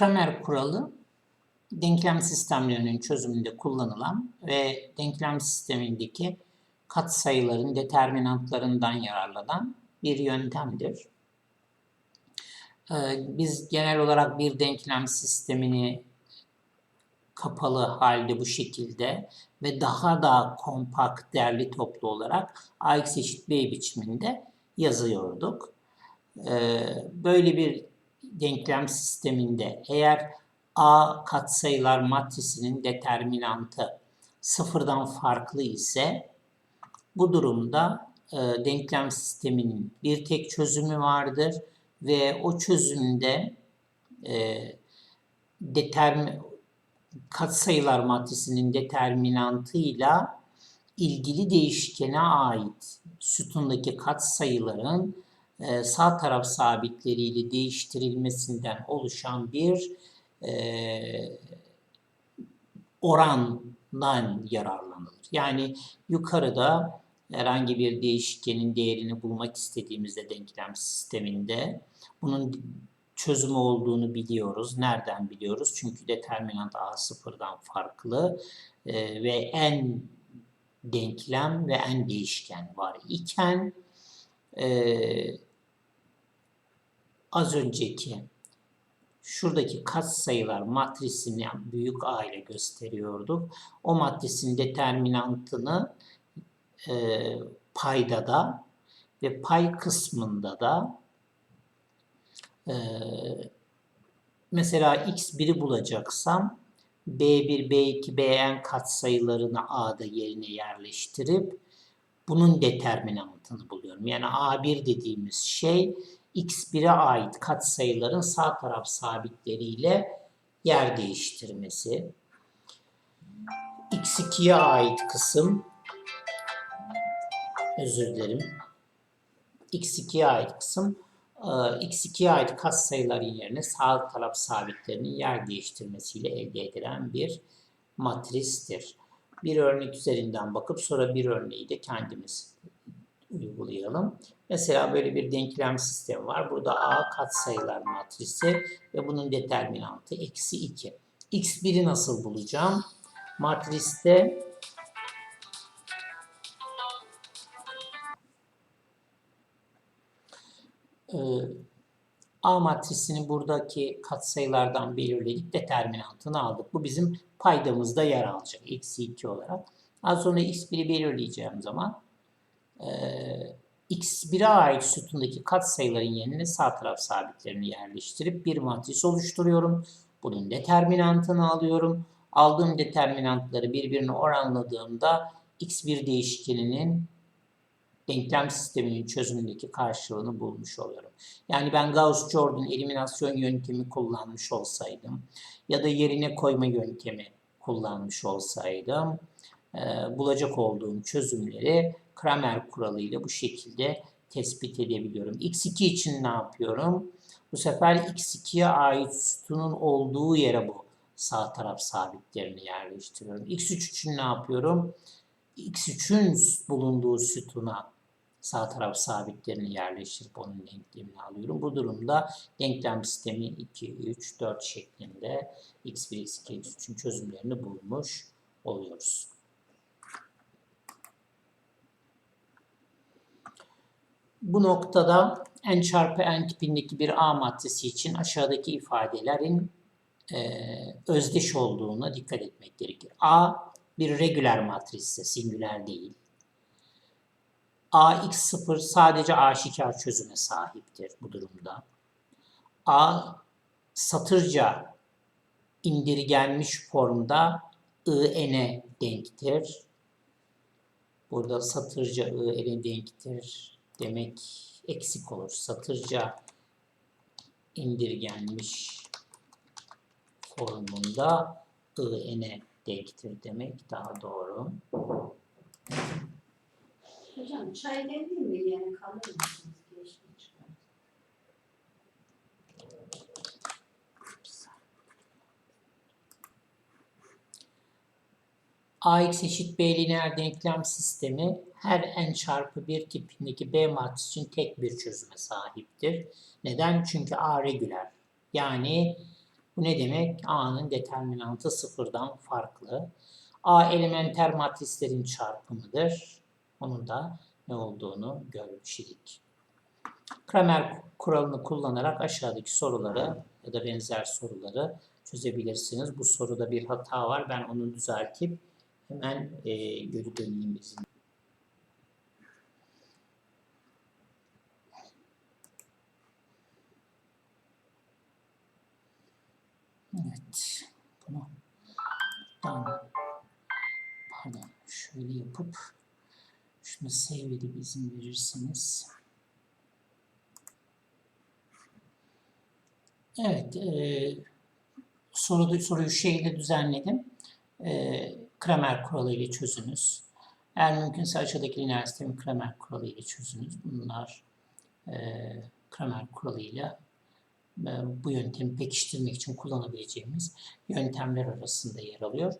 Kramer kuralı denklem sistemlerinin çözümünde kullanılan ve denklem sistemindeki katsayıların determinantlarından yararlanan bir yöntemdir. Ee, Biz genel olarak bir denklem sistemini kapalı halde bu şekilde ve daha da kompakt, derli toplu olarak ax eşit b biçiminde yazıyorduk. Ee, Böyle bir denklem sisteminde eğer a katsayılar matrisinin determinantı sıfırdan farklı ise bu durumda e, denklem sisteminin bir tek çözümü vardır ve o çözümde e, determin katsayılar matrisinin determinantıyla ilgili değişkene ait sütundaki katsayıların sağ taraf sabitleriyle değiştirilmesinden oluşan bir e, orandan yararlanılır. Yani yukarıda herhangi bir değişkenin değerini bulmak istediğimizde denklem sisteminde bunun çözümü olduğunu biliyoruz. Nereden biliyoruz? Çünkü determinant a sıfırdan farklı e, ve en denklem ve en değişken var iken e, az önceki şuradaki katsayılar matrisini büyük A ile gösteriyorduk. O matrisin determinantını e, paydada ve pay kısmında da e, mesela x1'i bulacaksam b1, b2, bn katsayılarını A'da yerine yerleştirip bunun determinantını buluyorum. Yani A1 dediğimiz şey x1'e ait katsayıların sağ taraf sabitleriyle yer değiştirmesi. x2'ye ait kısım özür dilerim. x2'ye ait kısım e, x2'ye ait katsayıların yerine sağ taraf sabitlerinin yer değiştirmesiyle elde edilen bir matristir. Bir örnek üzerinden bakıp sonra bir örneği de kendimiz uygulayalım. Mesela böyle bir denklem sistemi var. Burada A katsayılar matrisi ve bunun determinantı eksi 2. x1'i nasıl bulacağım? Matriste e, A matrisini buradaki katsayılardan belirledik. Determinantını aldık. Bu bizim paydamızda yer alacak. Eksi 2 olarak. Az sonra x1'i belirleyeceğim zaman e, x1'e ait sütundaki katsayıların yerine sağ taraf sabitlerini yerleştirip bir matris oluşturuyorum. Bunun determinantını alıyorum. Aldığım determinantları birbirine oranladığımda x1 değişkeninin denklem sisteminin çözümündeki karşılığını bulmuş oluyorum. Yani ben Gauss-Jordan eliminasyon yöntemi kullanmış olsaydım ya da yerine koyma yöntemi kullanmış olsaydım e, bulacak olduğum çözümleri Kramer kuralıyla bu şekilde tespit edebiliyorum. x2 için ne yapıyorum? Bu sefer x2'ye ait sütunun olduğu yere bu sağ taraf sabitlerini yerleştiriyorum. x3 için ne yapıyorum? x3'ün bulunduğu sütuna sağ taraf sabitlerini yerleştirip onun denklemini alıyorum. Bu durumda denklem sistemi 2, 3, 4 şeklinde x1, x2, x3'ün çözümlerini bulmuş oluyoruz. Bu noktada n çarpı n tipindeki bir A matrisi için aşağıdaki ifadelerin e, özdeş olduğuna dikkat etmek gerekir. A bir regüler matris singüler değil. AX0 sadece aşikar çözüme sahiptir bu durumda. A satırca indirgenmiş formda IN'e denktir. Burada satırca IN'e denktir demek eksik olur. Satırca indirgenmiş formunda IN'e denktir demek daha doğru. Hocam çay demleyeyim mi yani kalır mısınız? Geçmiş çıkar. AX eşit B lineer denklem sistemi her n çarpı 1 tipindeki B matrisi için tek bir çözüme sahiptir. Neden? Çünkü A regüler. Yani Bu ne demek? A'nın determinantı sıfırdan farklı. A elementer matrislerin çarpımıdır. Onun da ne olduğunu görmüş idik. Kramer kuralını kullanarak aşağıdaki soruları ya da benzer soruları çözebilirsiniz. Bu soruda bir hata var. Ben onu düzeltip hemen e, geri döneyim bizim. Evet. Bunu buradan pardon şöyle yapıp şunu save edip izin verirseniz. Evet. E, soruda, soruyu şeyle düzenledim. E, Kramer kuralı ile çözünüz. Eğer mümkünse aşağıdaki lineer sistemin Kramer kuralı ile çözünüz. Bunlar e, Kramer kuralı ile e, bu yöntemi pekiştirmek için kullanabileceğimiz yöntemler arasında yer alıyor.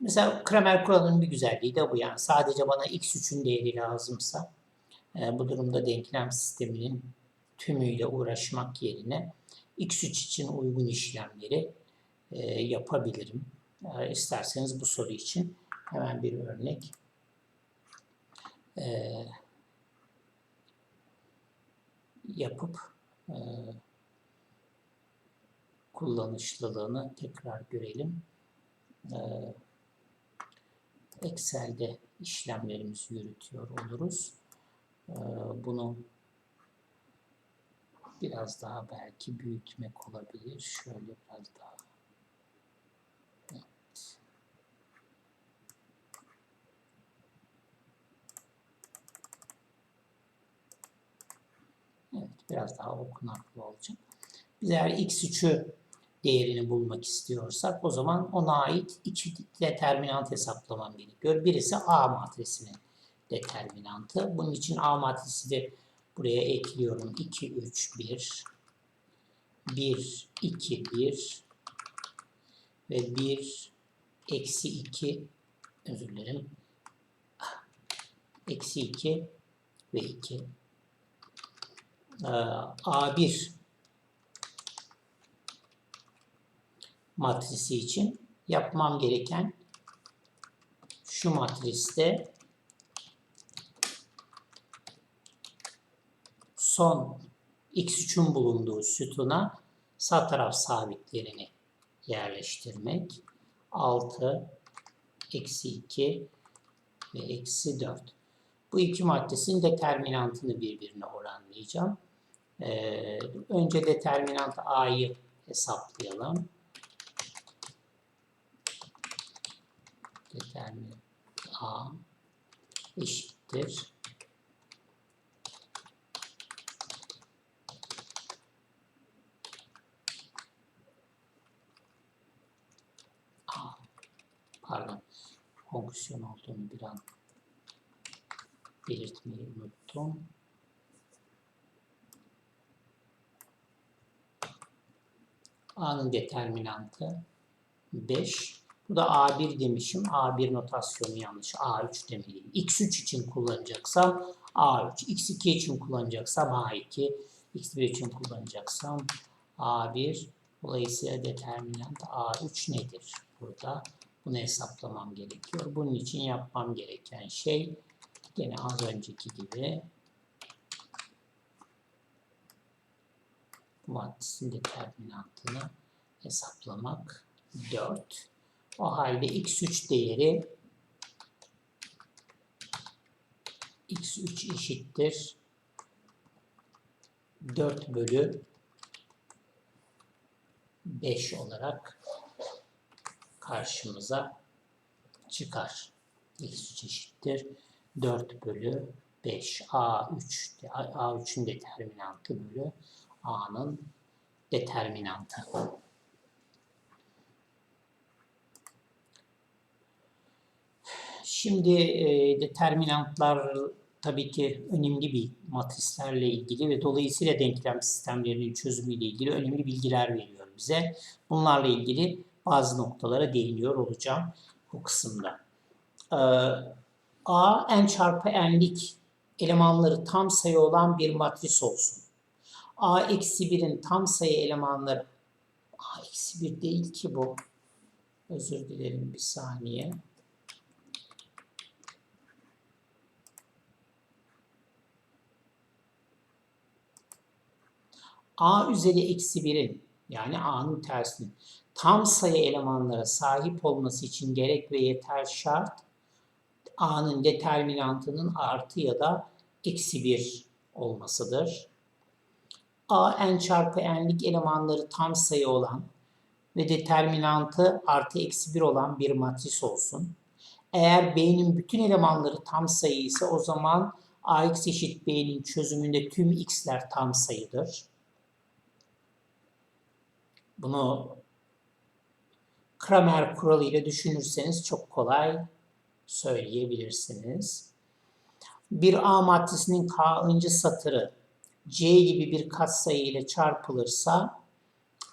Mesela Kramer kuralının bir güzelliği de bu. Yani sadece bana x3'ün değeri lazımsa e, bu durumda denklem sisteminin tümüyle uğraşmak yerine x3 için uygun işlemleri e, yapabilirim. E, isterseniz bu soru için hemen bir örnek e, yapıp e, kullanışlılığını tekrar görelim. E, Excel'de işlemlerimizi yürütüyor oluruz. E, bunu biraz daha belki büyütmek olabilir. Şöyle biraz daha. Evet. Evet, biraz daha okunaklı olacak. Biz eğer x3'ü değerini bulmak istiyorsak o zaman ona ait iki determinant hesaplamam gerekiyor. Birisi A matrisinin determinantı. Bunun için A matrisi de buraya ekliyorum. 2, 3, 1, 1, 2, 1 ve 1, eksi 2, özür dilerim, eksi 2 ve 2. Ee, A1 matrisi için yapmam gereken şu matriste son x3'ün bulunduğu sütuna sağ taraf sabitlerini yerleştirmek. 6, eksi 2 ve eksi 4. Bu iki maddesinin determinantını birbirine oranlayacağım. Ee, önce determinant a'yı hesaplayalım. Determinant a eşittir. A, pardon, fonksiyon olduğunu bir an belirtmeyi unuttum. A'nın determinantı 5. Bu da A1 demişim. A1 notasyonu yanlış. A3 demeliyim. X3 için kullanacaksam A3. X2 için kullanacaksam A2. X1 için kullanacaksam A1. Dolayısıyla determinant A3 nedir? Burada bunu hesaplamam gerekiyor. Bunun için yapmam gereken şey Gene az önceki gibi matrisinin determinantını hesaplamak 4. O halde x3 değeri x3 eşittir 4 bölü 5 olarak karşımıza çıkar. x3 eşittir 4 bölü 5 A3 A3'ün determinantı bölü A'nın determinantı. Şimdi e, determinantlar tabii ki önemli bir matrislerle ilgili ve dolayısıyla denklem sistemlerinin çözümüyle ilgili önemli bilgiler veriyor bize. Bunlarla ilgili bazı noktalara değiniyor olacağım bu kısımda. Ee, A n çarpı n'lik elemanları tam sayı olan bir matris olsun. A eksi 1'in tam sayı elemanları A eksi 1 değil ki bu. Özür dilerim bir saniye. A üzeri eksi 1'in yani A'nın tersinin tam sayı elemanlara sahip olması için gerek ve yeter şart A'nın determinantının artı ya da eksi 1 olmasıdır. A n çarpı n'lik elemanları tam sayı olan ve determinantı artı eksi 1 olan bir matris olsun. Eğer B'nin bütün elemanları tam sayı ise o zaman AX eşit B'nin çözümünde tüm x'ler tam sayıdır. Bunu Kramer kuralı ile düşünürseniz çok kolay söyleyebilirsiniz. Bir A matrisinin K'ıncı satırı C gibi bir katsayı ile çarpılırsa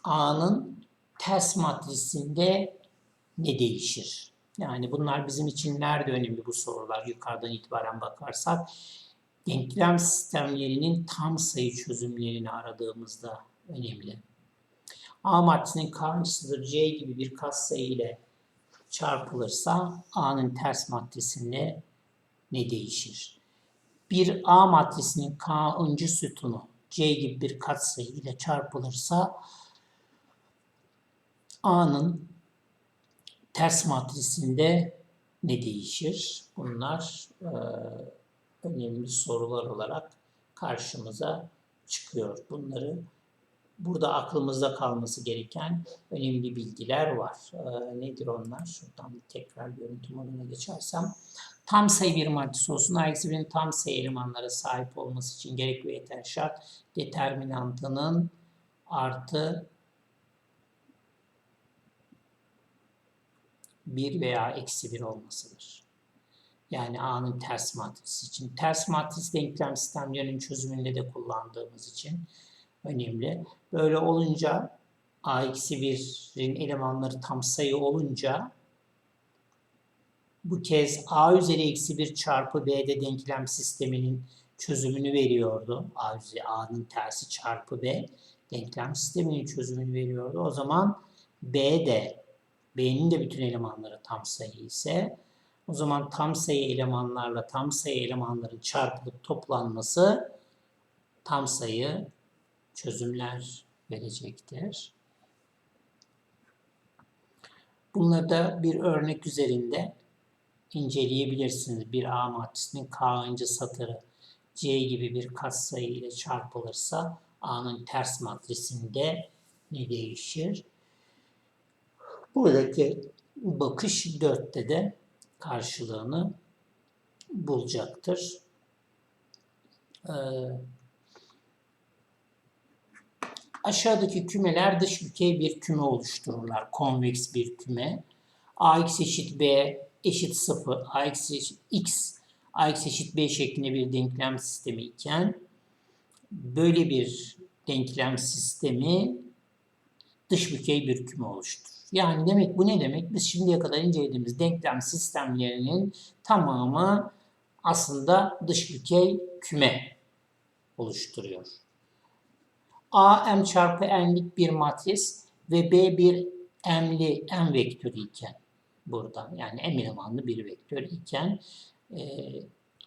A'nın ters matrisinde ne değişir? Yani bunlar bizim için nerede önemli bu sorular yukarıdan itibaren bakarsak denklem sistemlerinin tam sayı çözümlerini aradığımızda önemli. A matrisinin karşısıdır C gibi bir katsayı ile çarpılırsa A'nın ters matrisinde ne değişir? Bir A matrisinin K'ıncı sütunu C gibi bir katsayı ile çarpılırsa A'nın ters matrisinde ne değişir? Bunlar e, önemli sorular olarak karşımıza çıkıyor. Bunları burada aklımızda kalması gereken önemli bilgiler var. E, nedir onlar? Şuradan bir tekrar görüntü moduna geçersem. Tam sayı bir matris olsun. A eksi bir'in tam sayı elemanlara sahip olması için gerek ve yeter şart determinantının artı 1 veya eksi 1 olmasıdır. Yani A'nın ters matrisi için. Ters matris denklem sistemlerinin çözümünde de kullandığımız için önemli. Böyle olunca A eksi 1'in elemanları tam sayı olunca bu kez A üzeri eksi 1 çarpı B'de denklem sisteminin çözümünü veriyordu. A üzeri A'nın tersi çarpı B denklem sisteminin çözümünü veriyordu. O zaman B de B'nin de bütün elemanları tam sayı ise o zaman tam sayı elemanlarla tam sayı elemanların çarpılıp toplanması tam sayı çözümler verecektir. Bunları da bir örnek üzerinde inceleyebilirsiniz. Bir A matrisinin K'ıncı satırı C gibi bir katsayı ile çarpılırsa A'nın ters matrisinde ne değişir? Buradaki bakış 4'te de karşılığını bulacaktır. Ee, aşağıdaki kümeler dış bükey bir küme oluştururlar. Konveks bir küme. ax eşit b eşit 0, ax eşit x, ax eşit b şeklinde bir denklem sistemi iken böyle bir denklem sistemi dış bükey bir küme oluşturur. Yani demek bu ne demek? Biz şimdiye kadar incelediğimiz denklem sistemlerinin tamamı aslında dış bükey küme oluşturuyor. A m çarpı n'lik bir matris ve B bir m'li m vektörü iken burada yani m elemanlı bir vektör iken e,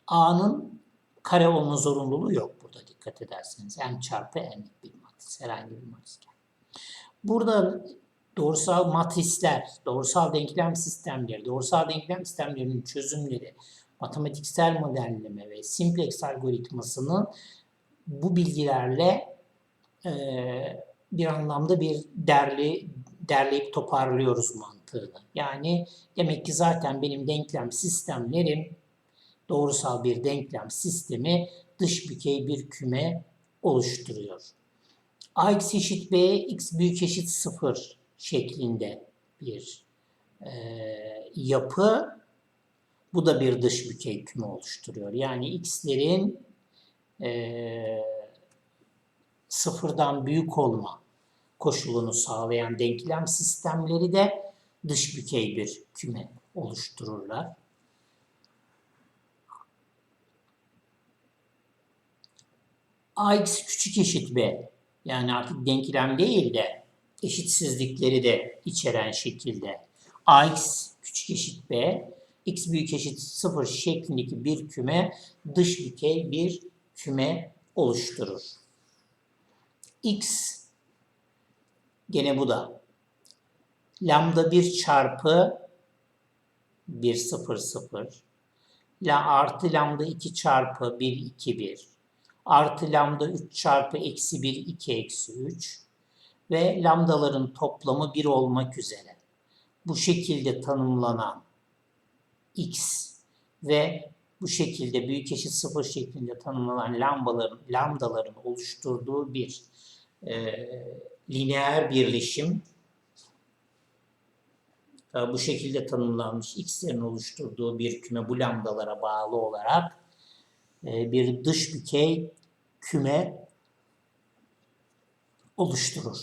A'nın kare olma zorunluluğu yok burada dikkat ederseniz. M çarpı n'lik bir matris herhangi bir matris. Burada doğrusal matrisler, doğrusal denklem sistemleri, doğrusal denklem sistemlerinin çözümleri, matematiksel modelleme ve simplex algoritmasını bu bilgilerle e, bir anlamda bir derli derleyip toparlıyoruz mantığını. Yani demek ki zaten benim denklem sistemlerim doğrusal bir denklem sistemi dış bükey bir küme oluşturuyor. ax eşit b, x büyük eşit 0 şeklinde bir e, yapı. Bu da bir dış bükey küme oluşturuyor. Yani x'lerin e, sıfırdan büyük olma koşulunu sağlayan denklem sistemleri de dış bükey bir küme oluştururlar. ax küçük eşit b yani artık denklem değil de eşitsizlikleri de içeren şekilde ax küçük eşit b, x büyük eşit 0 şeklindeki bir küme dış dikey bir küme oluşturur. X. Gene bu da. Lambda 1 çarpı 1 0 0 la artı lambda 2 çarpı 1 2 1 artı lambda 3 çarpı eksi 1 2 eksi 3 ve lambdaların toplamı 1 olmak üzere. Bu şekilde tanımlanan x ve bu şekilde büyük eşit 0 şeklinde tanımlanan lambaların, lambdaların oluşturduğu bir e, lineer birleşim e, bu şekilde tanımlanmış x'lerin oluşturduğu bir küme bu lambdalara bağlı olarak e, bir dış dikey küme oluşturur.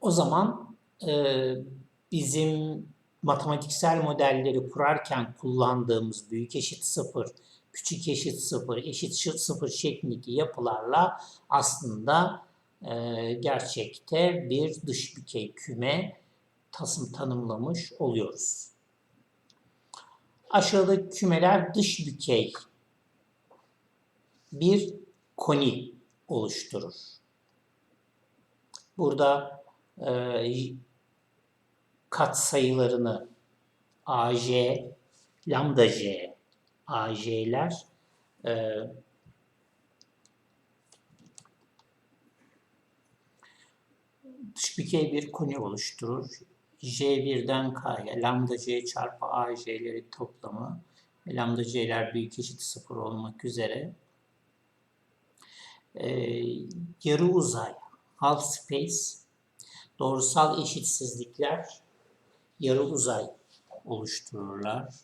O zaman e, bizim matematiksel modelleri kurarken kullandığımız büyük eşit sıfır, küçük eşit sıfır, eşit sıfır şeklindeki yapılarla aslında e, gerçekte bir dış dikey küme tasım tanımlamış oluyoruz. Aşağıdaki kümeler dış dikey bir koni oluşturur. Burada e, kat sayılarını AJ, lambda J, AJ'ler e, dış dikey bir koni oluşturur. J1'den K'ya lambda J çarpı AJ'leri toplamı lambda J'ler büyük eşit sıfır olmak üzere e, yarı uzay half space doğrusal eşitsizlikler yarı uzay oluştururlar.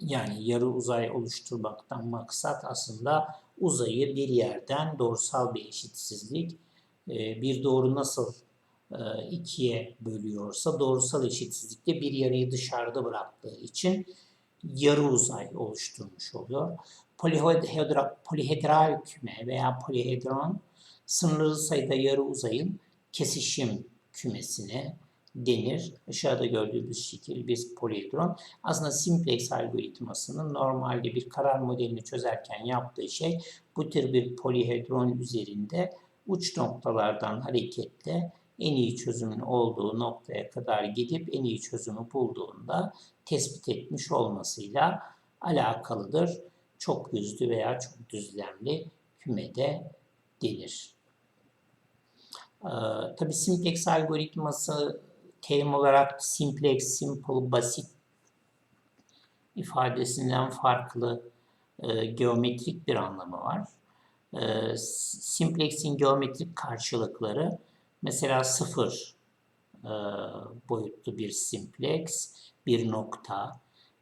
Yani yarı uzay oluşturmaktan maksat aslında uzayı bir yerden doğrusal bir eşitsizlik e, bir doğru nasıl e, ikiye bölüyorsa doğrusal eşitsizlikte bir yarıyı dışarıda bıraktığı için yarı uzay oluşturmuş oluyor. Polihedra, polihedral küme veya polihedron sınırlı sayıda yarı uzayın kesişim kümesine denir. Aşağıda gördüğümüz şekil bir polihedron. Aslında simplex algoritmasının normalde bir karar modelini çözerken yaptığı şey bu tür bir polihedron üzerinde uç noktalardan hareketle en iyi çözümün olduğu noktaya kadar gidip en iyi çözümü bulduğunda tespit etmiş olmasıyla alakalıdır. Çok yüzlü veya çok düzlemli kümede denir. Ee, Tabi simplex algoritması terim olarak simplex, simple, basit ifadesinden farklı e, geometrik bir anlamı var. E, simplex'in geometrik karşılıkları mesela sıfır e, boyutlu bir simplex, bir nokta,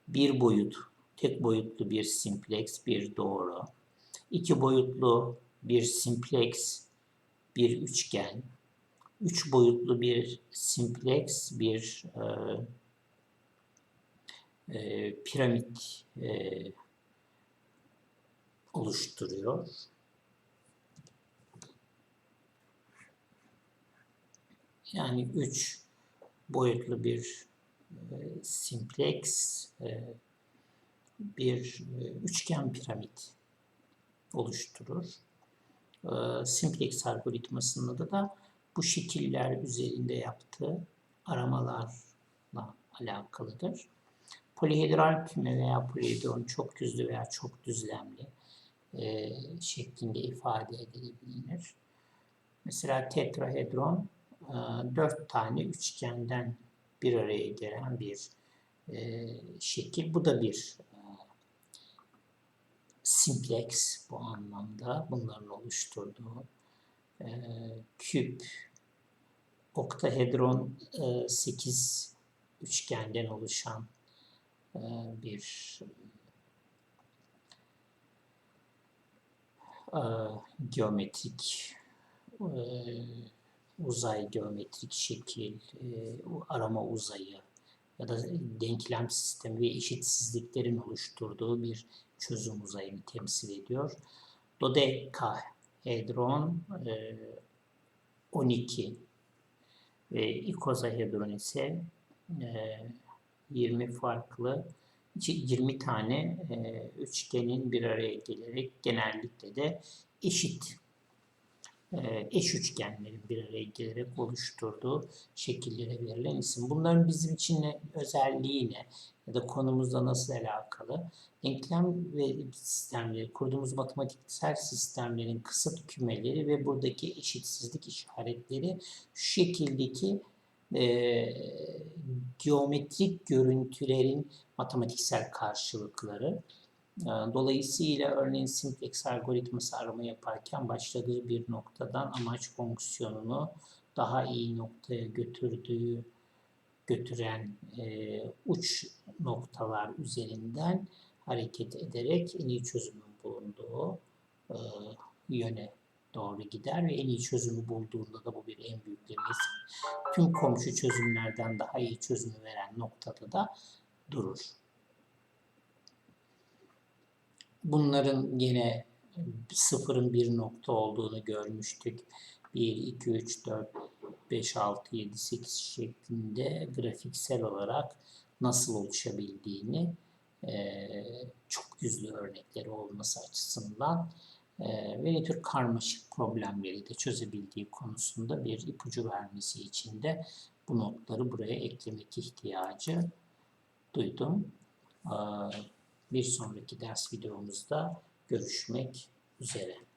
bir boyut, tek boyutlu bir simplex, bir doğru, iki boyutlu bir simplex, bir üçgen, üç boyutlu bir simplex, bir e, e, piramit e, oluşturuyor. Yani üç boyutlu bir e, simplex, e, bir e, üçgen piramit oluşturur. E, simplex algoritmasında da, da bu şekiller üzerinde yaptığı aramalarla alakalıdır. Polihedral küme veya polihedron çok yüzlü veya çok düzlemli e, şeklinde ifade edilebilir. Mesela tetrahedron e, dört tane üçgenden bir araya gelen bir e, şekil. Bu da bir e, simplex bu anlamda bunların oluşturduğu e, küp oktahedron e, 8 üçgenden oluşan e, bir e, geometrik e, uzay geometrik şekil, e, arama uzayı ya da denklem sistemi ve eşitsizliklerin oluşturduğu bir çözüm uzayını temsil ediyor. Dodeka Hedron e, 12 ve ikozahedron ise e, 20 farklı 20 tane e, üçgenin bir araya gelerek genellikle de eşit eş üçgenlerin bir araya gelerek oluşturduğu şekillere verilen isim. Bunların bizim için ne, özelliği ne ya da konumuzla nasıl alakalı? Denklem ve sistemleri, kurduğumuz matematiksel sistemlerin kısıt kümeleri ve buradaki eşitsizlik işaretleri şu şekildeki e, geometrik görüntülerin matematiksel karşılıkları. E, Dolayısıyla örneğin simplex algoritması arama yaparken başladığı bir noktadan amaç fonksiyonunu daha iyi noktaya götürdüğü götüren e, uç noktalar üzerinden hareket ederek en iyi çözümün bulunduğu e, yöne doğru gider ve en iyi çözümü bulduğunda da bu bir en büyüklemesi tüm komşu çözümlerden daha iyi çözümü veren noktada da durur. Bunların yine sıfırın bir nokta olduğunu görmüştük. 1, 2, 3, 4, 5, 6, 7, 8 şeklinde grafiksel olarak nasıl oluşabildiğini eee, çok yüzlü örnekleri olması açısından eee, ve ne tür karmaşık problemleri de çözebildiği konusunda bir ipucu vermesi için de bu notları buraya eklemek ihtiyacı duydum. Bir sonraki ders videomuzda görüşmek üzere.